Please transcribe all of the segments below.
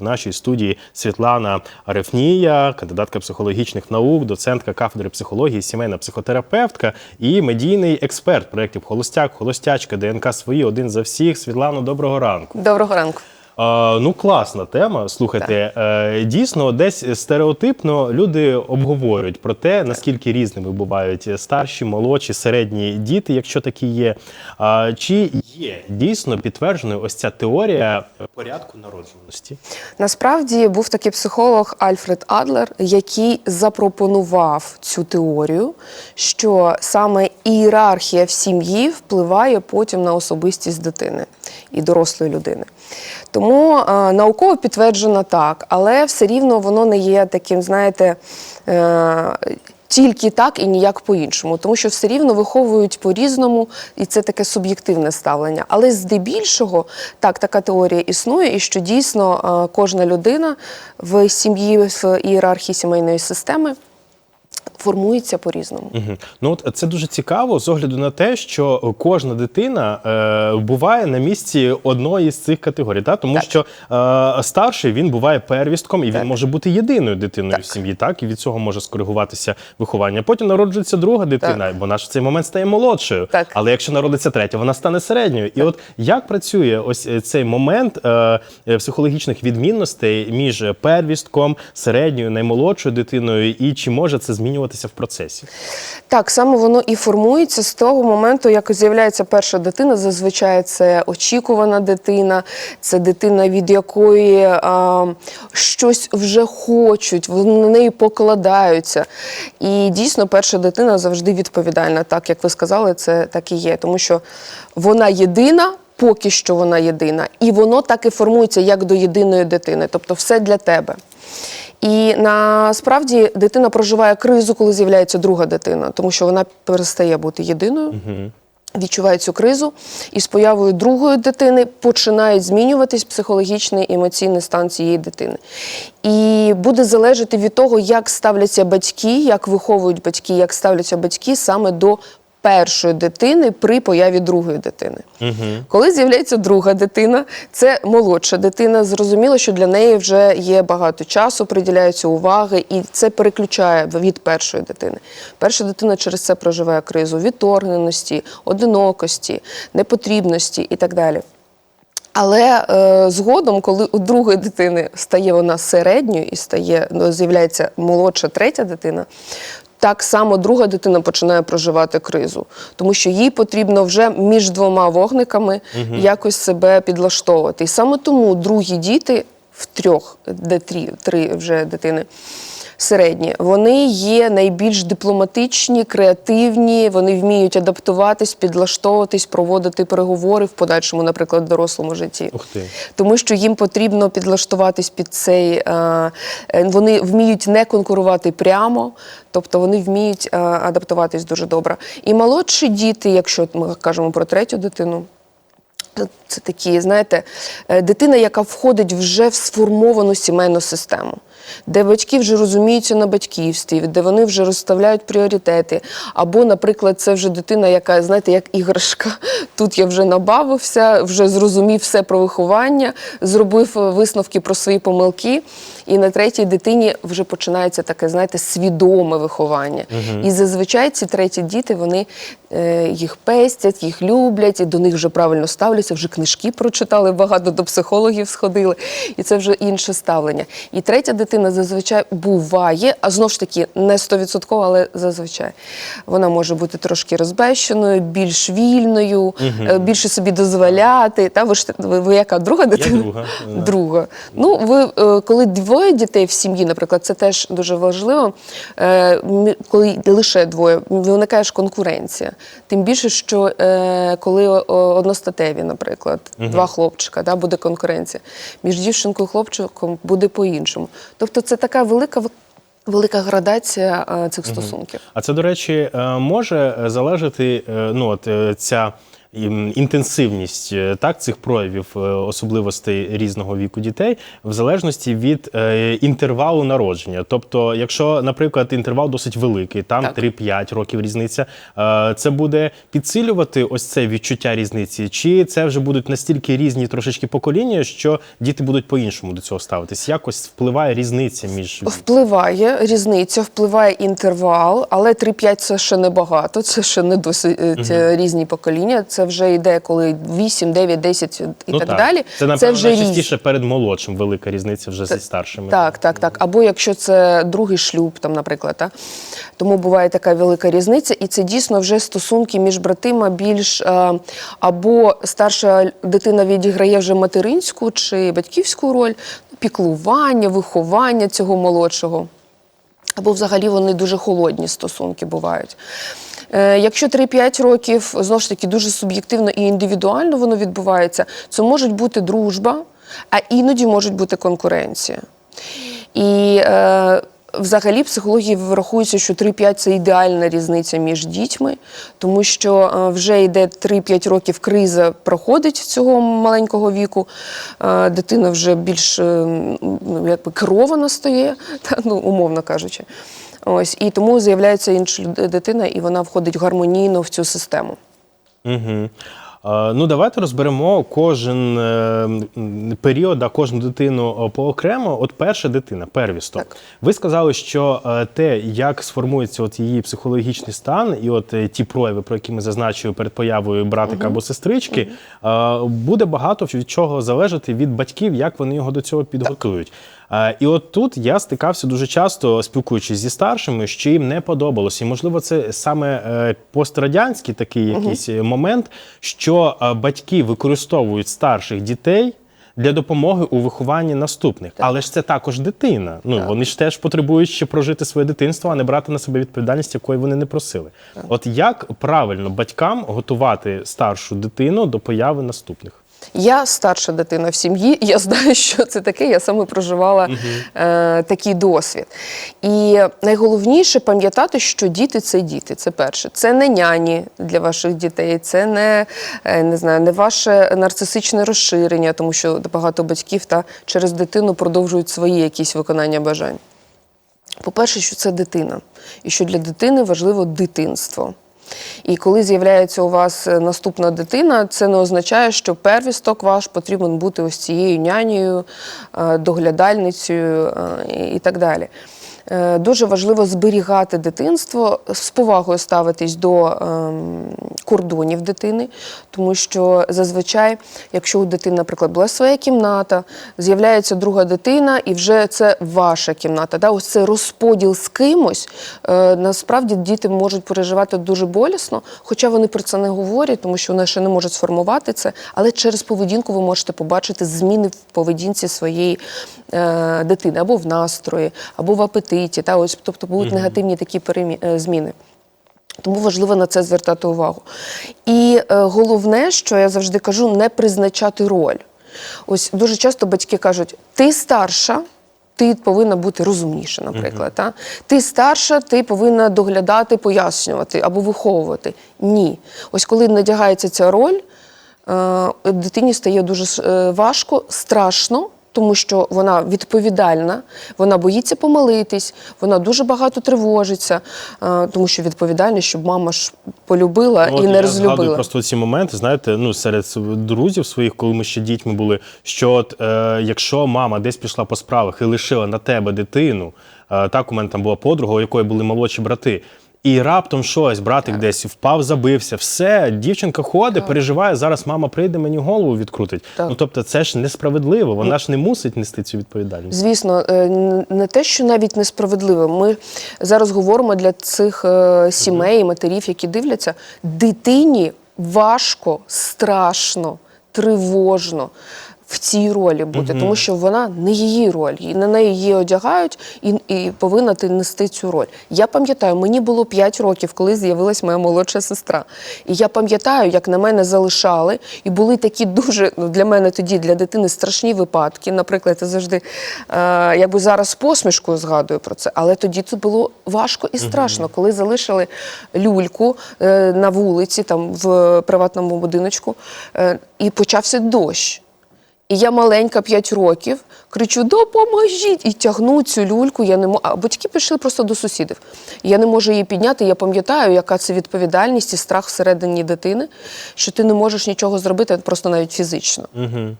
В нашій студії Світлана Арефнія, кандидатка психологічних наук, доцентка кафедри психології, сімейна психотерапевтка і медійний експерт проєктів Холостяк, Холостячка, ДНК свої, один за всіх. Світлано, доброго ранку. Доброго ранку. Ну, класна тема. Слухайте, е, дійсно, десь стереотипно люди обговорюють про те, наскільки різними бувають старші, молодші, середні діти, якщо такі є. Чи є дійсно підтвердженою ось ця теорія порядку народжуваності? Насправді був такий психолог Альфред Адлер, який запропонував цю теорію, що саме ієрархія в сім'ї впливає потім на особистість дитини і дорослої людини. Тому е, науково підтверджено так, але все рівно воно не є таким, знаєте. Е, тільки так і ніяк по-іншому, тому що все рівно виховують по-різному, і це таке суб'єктивне ставлення. Але здебільшого так така теорія існує, і що дійсно е, кожна людина в сім'ї в ієрархії сімейної системи формується по-різному. Угу. Ну от це дуже цікаво з огляду на те, що кожна дитина е, буває на місці одної з цих категорій, та? тому Так. що е, старший він буває первістком, і Так. він може бути єдиною дитиною Так. в сім'ї, так і від цього може скоригуватися виховання. Потім народжується друга дитина, вона ж в цей момент стає молодшою. Так. Але якщо народиться третя, вона стане середньою. І от як працює ось е, цей момент е, е, психологічних відмінностей між первістком, середньою, наймолодшою дитиною, і чи може це змінюватися в процесі? Так, саме воно і формується з того моменту, як з'являється перша дитина. Зазвичай це очікувана дитина, це дитина, від якої а, щось вже хочуть, вони на неї покладаються. І дійсно, перша дитина завжди відповідальна. Так як ви сказали, це так і є, тому що вона єдина. Поки що вона єдина, і воно так і формується як до єдиної дитини, тобто все для тебе. І насправді дитина проживає кризу, коли з'являється друга дитина, тому що вона перестає бути єдиною. Відчуває цю кризу, і з появою другої дитини починають змінюватись психологічний і емоційний стан цієї дитини. І буде залежати від того, як ставляться батьки, як виховують батьки, як ставляться батьки саме до першої дитини при появі другої дитини. Коли з'являється друга дитина, це молодша дитина. Зрозуміло, що для неї вже є багато часу, приділяється уваги, і це переключає від першої дитини. Перша дитина через це проживає кризу відторгненості, одинокості, непотрібності і так далі. Але е, згодом, коли у другої дитини стає вона середньою і стає ну, з'являється молодша третя дитина. Так само друга дитина починає проживати кризу, тому що їй потрібно вже між двома вогниками якось себе підлаштовувати. І саме тому другі діти в трьох, де три, три вже дитини середні, вони є найбільш дипломатичні, креативні, вони вміють адаптуватись, підлаштовуватись, проводити переговори в подальшому, наприклад, в дорослому житті. Ух ти. Тому що їм потрібно підлаштуватись під цей. е, е, Вони вміють не конкурувати прямо, тобто вони вміють е, адаптуватись дуже добре. І молодші діти, якщо ми кажемо про третю дитину. Це такі, знаєте, дитина, яка входить вже в сформовану сімейну систему, де батьки вже розуміються на батьківстві, де вони вже розставляють пріоритети. Або, наприклад, це вже дитина, яка, знаєте, як іграшка. Тут я вже набавився, вже зрозумів все про виховання, зробив е, висновки про свої помилки. І на третій дитині вже починається таке, знаєте, свідоме виховання. І зазвичай ці треті діти вони е, їх пестять, їх люблять, і до них вже правильно ставляться, вже книжки прочитали, багато до психологів сходили. І це вже інше ставлення. І третя дитина зазвичай буває, а знов ж таки не 100%, але зазвичай вона може бути трошки розбещеною, більш вільною, е, більше собі дозволяти. Та ви ж ви, ви яка друга дитина? друга. Друга. Ну, ви е, коли двоє дітей в сім'ї, наприклад, це теж дуже важливо. е, Коли лише двоє, виникає ж конкуренція. Тим більше, що коли одностатеві, наприклад, два хлопчика, да, буде конкуренція. Між дівчинкою і хлопчиком буде по-іншому. Тобто це така велика велика градація е, цих стосунків. А це, до речі, е, може залежати е, ну, от, ця інтенсивність е, так, цих проявів е, особливостей різного віку дітей в залежності від е, інтервалу народження. Тобто, якщо, наприклад, інтервал досить великий, там Так. 3-5 років різниця, це буде підсилювати ось це відчуття різниці, чи це вже будуть настільки різні трошечки покоління, що діти будуть по-іншому до цього ставитись? Якось впливає різниця між Впливає різниця, впливає інтервал, але 3-5 це ще не багато, це ще не досить е, різні покоління. Це вже йде коли 8, 9, 10 і так, далі. Це напевно вже різні. частіше перед молодшим велика різниця вже зі старшими. Так, так, так. Або якщо це другий шлюб, там, наприклад, так? тому буває така велика різниця, і це дійсно вже стосунки між братима більш або старша дитина відіграє вже материнську чи батьківську роль, піклування, виховання цього молодшого. Або взагалі вони дуже холодні стосунки бувають. Е, Якщо 3-5 років, знову ж таки, дуже суб'єктивно і індивідуально воно відбувається, це може бути дружба, а іноді може бути конкуренція. І е, взагалі психології врахується, що 3-5 це ідеальна різниця між дітьми, тому що е, вже йде 3-5 років криза проходить цього маленького віку. Е, дитина вже більш е, ну, якби керована стає, та, ну, умовно кажучи. Ось, і тому з'являється інша дитина, і вона входить гармонійно в цю систему. Угу. Ну, давайте розберемо кожен е, період, а кожну дитину поокремо. От перша дитина, первісток. Так. Ви сказали, що е, те, як сформується от її психологічний стан, і от е, ті прояви, про які ми зазначили перед появою братика або сестрички, е, буде багато від чого залежати від батьків, як вони його до цього підготують. Е, І от тут я стикався дуже часто, спілкуючись зі старшими, що їм не подобалося. І можливо, це саме е, пострадянський такий якийсь е, момент, що е, батьки використовують старших дітей. Для допомоги у вихованні наступних, але ж це також дитина. Ну вони ж теж потребують ще прожити своє дитинство, а не брати на себе відповідальність, якої вони не просили. От як правильно батькам готувати старшу дитину до появи наступних? Я старша дитина в сім'ї, я знаю, що це таке. Я саме проживала е, такий досвід. І найголовніше пам'ятати, що діти це діти. Це перше. Це не няні для ваших дітей, це не, е, не знаю, не ваше нарцисичне розширення, тому що багато батьків та через дитину продовжують свої якісь виконання бажань. По-перше, що це дитина, і що для дитини важливо дитинство. І коли з'являється у вас е, наступна дитина, це не означає, що первісток ваш потрібен бути ось цією нянею, е, доглядальницею е, і- і так далі. Е, Дуже важливо зберігати дитинство, з повагою ставитись до ем, кордонів дитини, тому що зазвичай, якщо у дитини, наприклад, була своя кімната, з'являється друга дитина, і вже це ваша кімната. Да? Ось це розподіл з кимось. Е, насправді діти можуть переживати дуже болісно, хоча вони про це не говорять, тому що вони ще не можуть сформувати це. Але через поведінку ви можете побачити зміни в поведінці своєї е, дитини або в настрої, або в апетиті. Та ось, тобто будуть негативні такі перемі... е, зміни. Тому важливо на це звертати увагу. І е, головне, що я завжди кажу, не призначати роль. Ось дуже часто батьки кажуть: ти старша. Ти повинна бути розумніша, наприклад. Та? Ти старша, ти повинна доглядати, пояснювати або виховувати. Ні. Ось коли надягається ця роль, е, дитині стає дуже е, важко, страшно, тому що вона відповідальна, вона боїться помилитись, вона дуже багато тривожиться, е, тому що відповідальність, щоб мама ж полюбила Ну, і не я згадую розлюбила. просто ці моменти, знаєте, ну серед друзів своїх, коли ми ще дітьми були, що от е, якщо мама десь пішла по справах і лишила на тебе дитину, е, так у мене там була подруга, у якої були молодші брати. І раптом щось, братик десь впав, забився, все, дівчинка ходить, переживає. Зараз мама прийде, мені голову відкрутить. Так. Ну тобто, це ж несправедливо. Вона ж не мусить нести цю відповідальність. Звісно, е, не те, що навіть несправедливо. Ми зараз говоримо для цих е, сімей, матерів, які дивляться, дитині важко, страшно, тривожно. В цій ролі бути, тому що вона не її роль, і на неї її одягають і, і повинна ти нести цю роль. Я пам'ятаю, мені було 5 років, коли з'явилась моя молодша сестра. І я пам'ятаю, як на мене залишали, і були такі дуже ну, для мене тоді, для дитини, страшні випадки. Наприклад, я завжди е, якби зараз посмішкою згадую про це, але тоді це було важко і страшно, коли залишили люльку е, на вулиці, там в приватному будиночку, е, і почався дощ. І я маленька 5 років, кричу: допоможіть! І тягну цю люльку. Я не мо... А батьки пішли просто до сусідів. Я не можу її підняти. Я пам'ятаю, яка це відповідальність і страх всередині дитини, що ти не можеш нічого зробити, просто навіть фізично. Угу.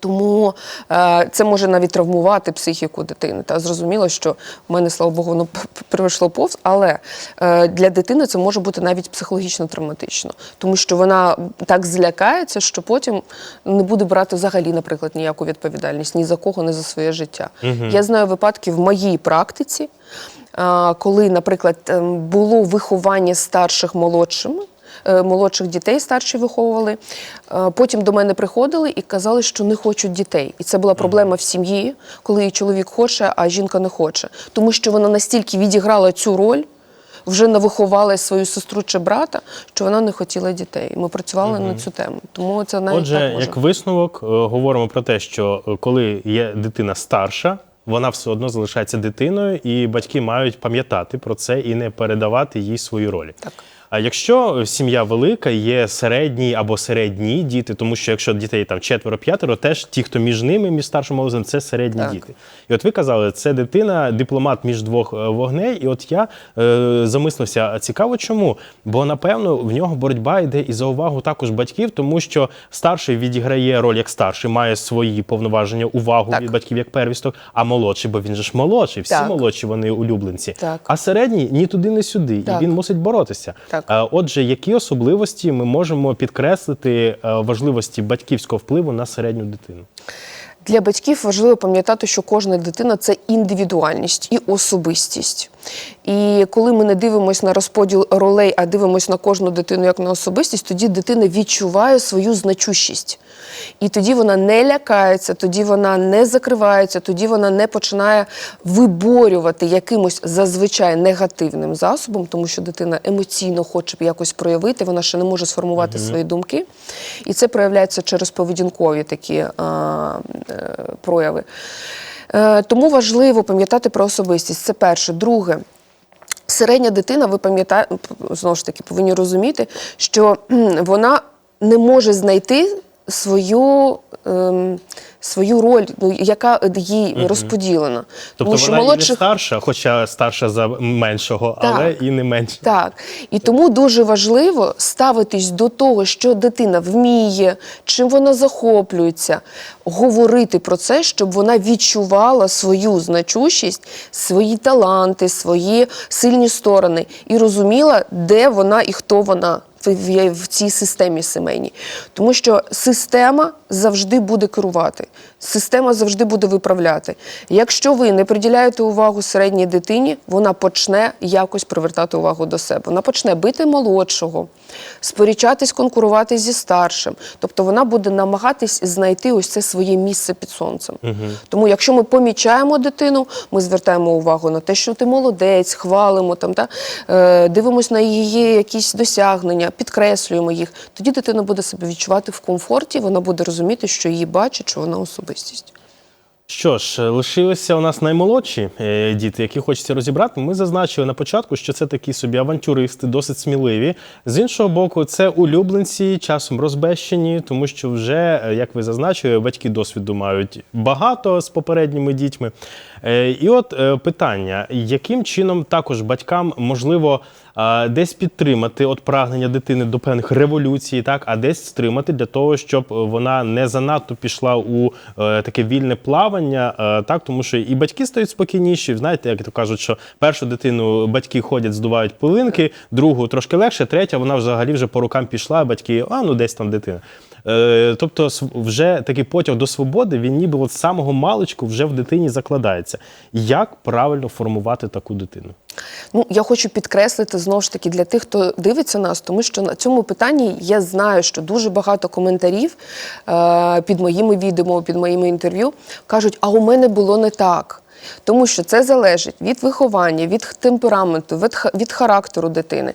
Тому е, це може навіть травмувати психіку дитини. Та зрозуміло, що в мене, слава Богу, воно пройшло повз, але е, для дитини це може бути навіть психологічно травматично, тому що вона так злякається, що потім не буде брати взагалі, наприклад, ніяку відповідальність ні за кого, ні за своє життя. Я знаю випадки в моїй практиці, е, коли, наприклад, ем, було виховання старших молодшими молодших дітей старші виховували. Е, Потім до мене приходили і казали, що не хочуть дітей. І це була проблема в сім'ї, коли і чоловік хоче, а жінка не хоче. Тому що вона настільки відіграла цю роль, вже навиховала свою сестру чи брата, що вона не хотіла дітей. Ми працювали на цю тему. Тому це навіть Отже, так може. як висновок, е, говоримо про те, що е, коли є дитина старша, вона все одно залишається дитиною, і батьки мають пам'ятати про це і не передавати їй свої ролі. Так. А якщо сім'я велика, є середні або середні діти, тому що якщо дітей там четверо-п'ятеро, теж ті, хто між ними, між старшим молодим, це середні Так. діти. І от ви казали, це дитина, дипломат між двох е, вогней. І от я е, замислився, цікаво, чому? Бо напевно в нього боротьба йде і за увагу також батьків, тому що старший відіграє роль як старший, має свої повноваження, увагу Так. від батьків як первісток, а молодший, бо він же ж молодший, всі Так. молодші, вони улюбленці. Так. А середній ні туди, ні сюди. Так. І він мусить боротися. Так. А, Отже, які особливості ми можемо підкреслити е, важливості батьківського впливу на середню дитину? Для батьків важливо пам'ятати, що кожна дитина це індивідуальність і особистість. І коли ми не дивимося на розподіл ролей, а дивимося на кожну дитину як на особистість, тоді дитина відчуває свою значущість. І тоді вона не лякається, тоді вона не закривається, тоді вона не починає виборювати якимось зазвичай негативним засобом, тому що дитина емоційно хоче якось проявити, вона ще не може сформувати свої думки. І це проявляється через поведінкові такі а, е, прояви. Е, тому важливо пам'ятати про особистість. Це перше. Друге. Середня дитина, ви пам'ятаєте, знову ж таки, повинні розуміти, що вона не може знайти свою, ем, свою роль, ну, яка їй розподілена. Тобто Тому що вона і не молодших старша, хоча старша за меншого, Так. але і не менша. Так. І тому дуже важливо ставитись до того, що дитина вміє, чим вона захоплюється, говорити про це, щоб вона відчувала свою значущість, свої таланти, свої сильні сторони і розуміла, де вона і хто вона. В- цій системі сімейній, тому що система завжди буде керувати, система завжди буде виправляти. Якщо ви не приділяєте увагу середній дитині, вона почне якось привертати увагу до себе. Вона почне бити молодшого, сперечатись, конкурувати зі старшим. Тобто вона буде намагатись знайти ось це своє місце під сонцем. Тому, якщо ми помічаємо дитину, ми звертаємо увагу на те, що ти молодець, хвалимо там, та, е, дивимося на її якісь досягнення, підкреслюємо їх. Тоді дитина буде себе відчувати в комфорті, вона буде розуміти, що її бачать, що вона особистість. Що ж, лишилися у нас наймолодші е, діти, які хочеться розібрати. Ми зазначили на початку, що це такі собі авантюристи, досить сміливі. З іншого боку, це улюбленці, часом розбещені, тому що вже, е, як ви зазначили, батьки досвіду мають багато з попередніми дітьми. Е, І от е, питання: яким чином також батькам можливо десь підтримати от прагнення дитини до певних революцій, так, а десь стримати для того, щоб вона не занадто пішла у е, таке вільне плавання, е, так, тому що і батьки стають спокійніші. Знаєте, як то кажуть, що першу дитину батьки ходять, здувають пилинки, другу трошки легше, третя вона взагалі вже по рукам пішла, а батьки, а ну десь там дитина. Е, тобто, вже такий потяг до свободи, він ніби от з самого маличку вже в дитині закладається. Як правильно формувати таку дитину? Ну, я хочу підкреслити знову ж таки для тих, хто дивиться нас, тому що на цьому питанні я знаю, що дуже багато коментарів е, під моїми відео, під моїми інтерв'ю кажуть, а у мене було не так. Тому що це залежить від виховання, від темпераменту, від, характеру дитини.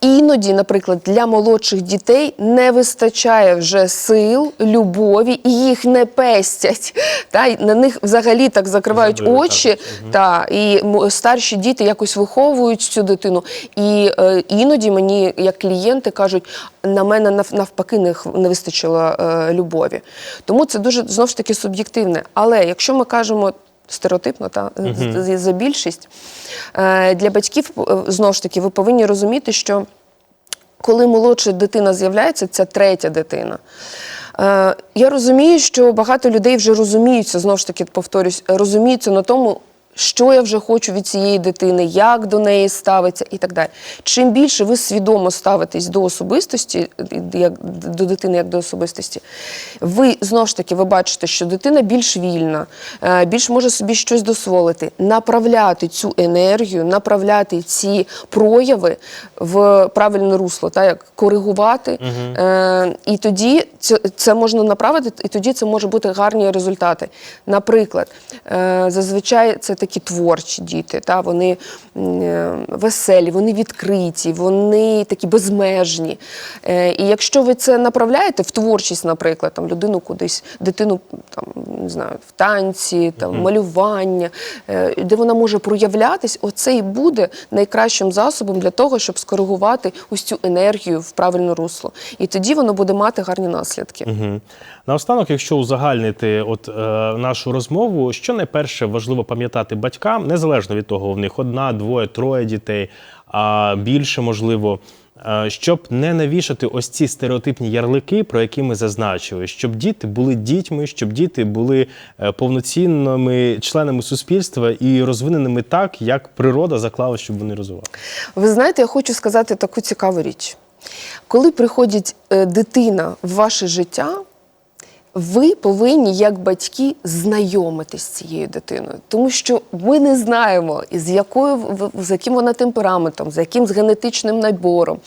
Іноді, наприклад, для молодших дітей не вистачає вже сил, любові, і їх не пестять. Та, на них взагалі так закривають Забили, так. очі, та і старші діти якось виховують цю дитину. І е, іноді мені, як клієнти, кажуть, на мене навпаки не, не вистачило е, любові. Тому це дуже знов ж таки суб'єктивне. Але якщо ми кажемо. Стереотипно, та з- за більшість Е, для батьків е, знову ж таки ви повинні розуміти, що коли молодша дитина з'являється, це третя дитина. Е, я розумію, що багато людей вже розуміються, знову ж таки повторюсь, розуміються на тому, що я вже хочу від цієї дитини, як до неї ставиться і так далі. Чим більше ви свідомо ставитесь до особистості, як до дитини, як до особистості, ви знову ж таки ви бачите, що дитина більш вільна, е, більш може собі щось дозволити, направляти цю енергію, направляти ці прояви в правильне русло, та як коригувати. Е, і тоді це, це можна направити, і тоді це може бути гарні результати. Наприклад, е, зазвичай це такі творчі діти, та вони е, веселі, вони відкриті, вони такі безмежні. Е, і якщо ви це направляєте в творчість, наприклад, там людину кудись, дитину там не знаю, в танці, там малювання, е, де вона може проявлятись, оце і буде найкращим засобом для того, щоб скоригувати ось цю енергію в правильне русло. І тоді воно буде мати гарні наслідки. Наостанок, якщо узагальнити от, е, нашу розмову, що найперше важливо пам'ятати батькам, незалежно від того, в них одна, двоє, троє дітей, а більше можливо. е, Щоб не навішати ось ці стереотипні ярлики, про які ми зазначили, щоб діти були дітьми, щоб діти були е, повноцінними членами суспільства і розвиненими так, як природа заклала, щоб вони розвивалися. Ви знаєте, я хочу сказати таку цікаву річ. Коли приходить е, дитина в ваше життя, ви повинні, як батьки, знайомитись з цією дитиною, тому що ми не знаємо, з якою з яким вона темпераментом, з яким з генетичним набором,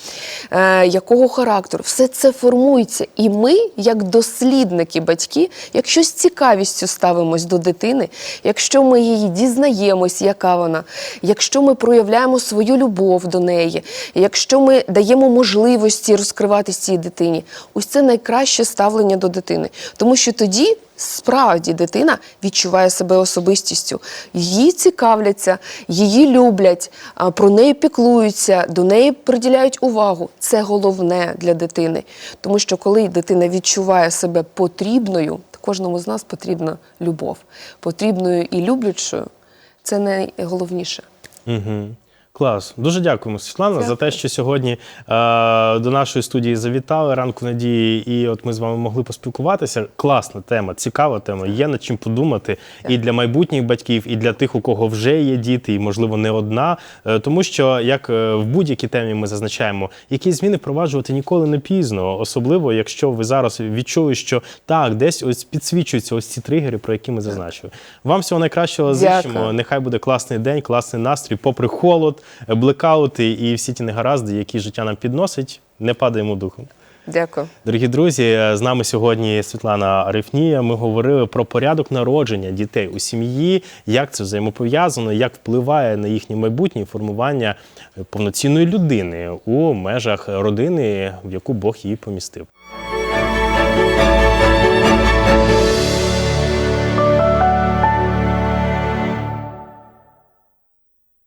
е, якого характеру, все це формується. І ми, як дослідники, батьки, якщо з цікавістю ставимось до дитини, якщо ми її дізнаємось, яка вона, якщо ми проявляємо свою любов до неї, якщо ми даємо можливості розкриватись цій дитині, ось це найкраще ставлення до дитини. Тому що тоді справді дитина відчуває себе особистістю. Її цікавляться, її люблять, про неї піклуються, до неї приділяють увагу. Це головне для дитини. Тому що коли дитина відчуває себе потрібною, кожному з нас потрібна любов. Потрібною і люблячою це найголовніше. Угу. Клас. Дуже дякуємо, Світлана, за те, що сьогодні е, до нашої студії завітали ранку надії, і от ми з вами могли поспілкуватися. Класна тема, цікава тема. Є над чим подумати і для майбутніх батьків, і для тих, у кого вже є діти, і можливо не одна. Е, тому що як е, в будь-якій темі ми зазначаємо, які зміни впроваджувати ніколи не пізно, особливо якщо ви зараз відчули, що так, десь ось підсвічуються ось ці тригери, про які ми зазначили. Вам всього найкращого Дякую. зичимо. Нехай буде класний день, класний настрій, попри холод, блекаути і всі ті негаразди, які життя нам підносить. Не падаємо духом. Дякую. Дорогі друзі, з нами сьогодні Світлана Арифнія. Ми говорили про порядок народження дітей у сім'ї, як це взаємопов'язано, як впливає на їхнє майбутнє формування повноцінної людини у межах родини, в яку Бог її помістив.